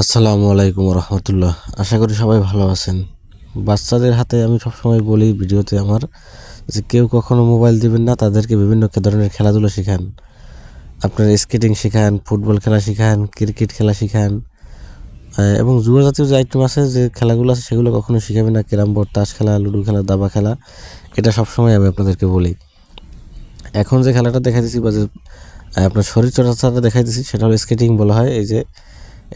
আসসালামু আলাইকুম রহমতুল্লাহ। আশা করি সবাই ভালো আছেন। বাচ্চাদের হাতে আমি সবসময় বলি ভিডিওতে আমার যে কেউ কখনো মোবাইল দিবেন না, তাদেরকে বিভিন্ন ধরনের খেলাধুলো শেখান। আপনার স্কেটিং শেখান, ফুটবল খেলা শেখান, ক্রিকেট খেলা শেখান এবং জুয়া জাতীয় যে আইটেম আছে, যে খেলাগুলো আছে, সেগুলো কখনো শেখাবে না। ক্যারাম বোর্ড, তাস খেলা, লুডো খেলা, দাবা খেলা, এটা সবসময় আমি আপনাদেরকে বলি। এখন যে খেলাটা দেখাই দিচ্ছি বা যে আপনার শরীর চর্চাটা দেখাই দিচ্ছি সেটা হলো স্কেটিং বলা হয়। এই যে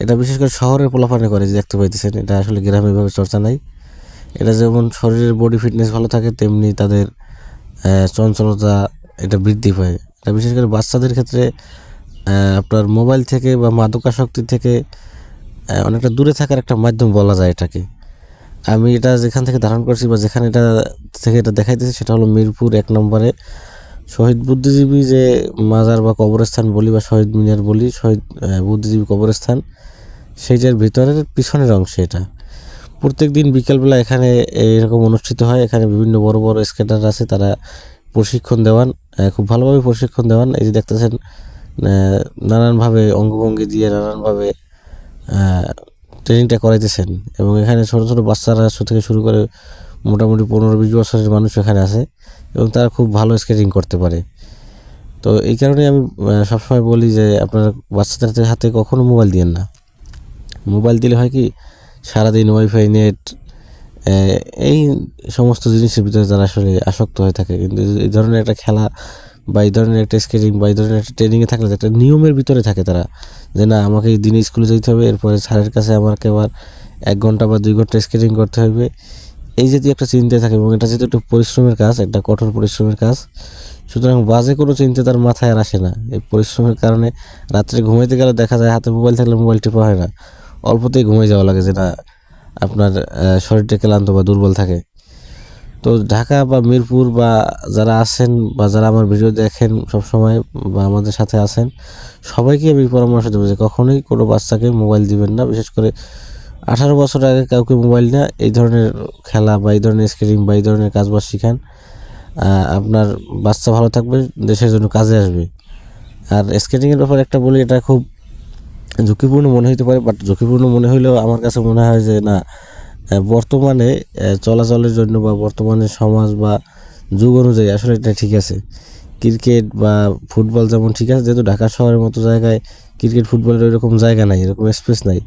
এটা বিশেষ করে শহরের পোলাপানে করে, যে দেখতে পাইতেছেন, এটা আসলে গ্রামে এভাবে চর্চা নাই। এটা যেমন শরীরের বডি ফিটনেস ভালো থাকে, তেমনি তাদের চঞ্চলতা এটা বৃদ্ধি পায়। এটা বিশেষ করে বাচ্চাদের ক্ষেত্রে আপনার মোবাইল থেকে বা মাদকাসক্তি থেকে অনেকটা দূরে থাকার একটা মাধ্যম বলা যায় এটাকে। আমি এটা যেখান থেকে ধারণ করছি বা যেখানে এটা থেকে এটা দেখাইতেছি, সেটা হলো মিরপুর এক নম্বরে। শহীদ বুদ্ধিজীবী যে মাজার বা কবরস্থান বলি বা শহীদ মিনার বলি, শহীদ বুদ্ধিজীবী কবরস্থান, সেইটার ভিতরের পিছনের অংশে এটা। প্রত্যেক দিন বিকেলবেলা এখানে এরকম অনুষ্ঠিত হয়। এখানে বিভিন্ন বড় বড় স্কেটার আছে, তারা প্রশিক্ষণ দেওয়ান খুব ভালোভাবে প্রশিক্ষণ দেওয়ান। এই যে দেখতেছেন নানানভাবে অঙ্গভঙ্গি দিয়ে নানানভাবে ট্রেনিংটা করাইতেছেন। এবং এখানে ছোটো ছোটো বাচ্চারা থেকে শুরু করে মোটামুটি পনেরো বিশ বছরের মানুষ এখানে আছে। এবং তারা খুব ভালো স্কেটিং করতে পারে। তো এই কারণে আমি সবসময় বলি যে আপনার বাচ্চাদের হাতে কখনো মোবাইল দিয়েন না। মোবাইল দিলে হয় কি, সারাদিন ওয়াইফাই নেট এই সমস্ত জিনিসের ভিতরে তারা আসলে আসক্ত হয়ে থাকে। কিন্তু এই ধরনের একটা খেলা বা এই ধরনের একটা স্কেটিং বা এই ধরনের একটা ট্রেনিংয়ে থাকলে একটা নিয়মের ভিতরে থাকে তারা। যে না, আমাকে এই দিনে স্কুলে যেতে হবে, এরপরে স্যারের কাছে আমাকে আবার এক ঘণ্টা বা দুই ঘণ্টা স্কেটিং করতে হবে। এই যদি একটা চিন্তায় থাকে এবং এটা যেহেতু একটু পরিশ্রমের কাজ, একটা কঠোর পরিশ্রমের কাজ, সুতরাং বাজে কোনো চিন্তা তার মাথায় আর আসে না। এই পরিশ্রমের কারণে রাত্রে ঘুমাইতে গেলে দেখা যায় হাতে মোবাইল থাকলে মোবাইল টিপা হয় না। অল্পতেই ঘুমিয়ে যাওয়া লাগে যে না আপনার শরীরটা ক্লান্ত বা দুর্বল থাকে। তো ঢাকা বা মিরপুর বা যারা আছেন বা যারা আমার ভিডিও দেখেন সব সময় বা আমাদের সাথে আছেন, সবাইকে আমি পরামর্শ দেবো যে কখনোই কোনো বাচ্চাকে মোবাইল দিবেন না। বিশেষ করে আঠারো বছর আগে কাউকে মোবাইল না এই ধরনের খেলা বা এই ধরনের স্কেটিং বা এই ধরনের কাজবাজ শিখান আহ, আপনার বাচ্চা ভালো থাকবে দেশের জন্য কাজে আসবে। আর স্কেটিংয়ের ব্যাপারে একটা বলি এটা খুব ঝুঁকিপূর্ণ মনে হইতে পারে বাট ঝুঁকিপূর্ণ মনে হলেও আমার কাছে মনে হয় যে না বর্তমানে চলাচলের জন্য বা বর্তমানে সমাজ বা যুগ অনুযায়ী আসলে এটা ঠিক আছে। ক্রিকেট বা ফুটবল যেমন ঠিক আছে যেহেতু ঢাকা শহরের মতো জায়গায় ক্রিকেট ফুটবলের ওইরকম জায়গা নাই এরকম স্পেস নাই।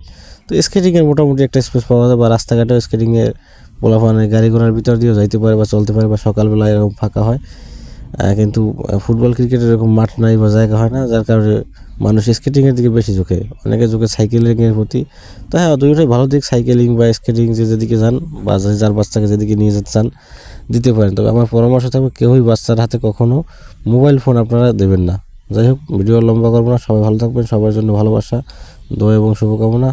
তো স্কেটিংয়ের মোটামুটি একটা স্পেস পাওয়া যায় বা রাস্তাঘাটেও স্কেটিংয়ের পোলাপানে গাড়ি ঘোড়ার ভিতর দিয়েও যাইতে পারে বা চলতে পারে বা সকালবেলা এরকম ফাঁকা হয়। কিন্তু ফুটবল ক্রিকেটের এরকম মাঠ নাই বা জায়গা হয় না, যার কারণে মানুষ স্কেটিংয়ের দিকে বেশি ঝুঁকে। অনেকে ঝুঁকে সাইকেলিংয়ের প্রতি। তো হ্যাঁ দুইটাই ভালো দিক সাইকেলিং বা স্কেটিং যে যেদিকে যান বা যার বাচ্চাকে যেদিকে নিয়ে যেতে চান, দিতে পারেন। তবে আমার পরামর্শ থাকবে, কেউই বাচ্চার হাতে কখনও মোবাইল ফোন আপনারা দেবেন না। যাই হোক, ভিডিও লম্বা করব না, সবাই ভালো থাকবেন, সবার জন্য ভালোবাসা, দোয়া এবং শুভকামনা।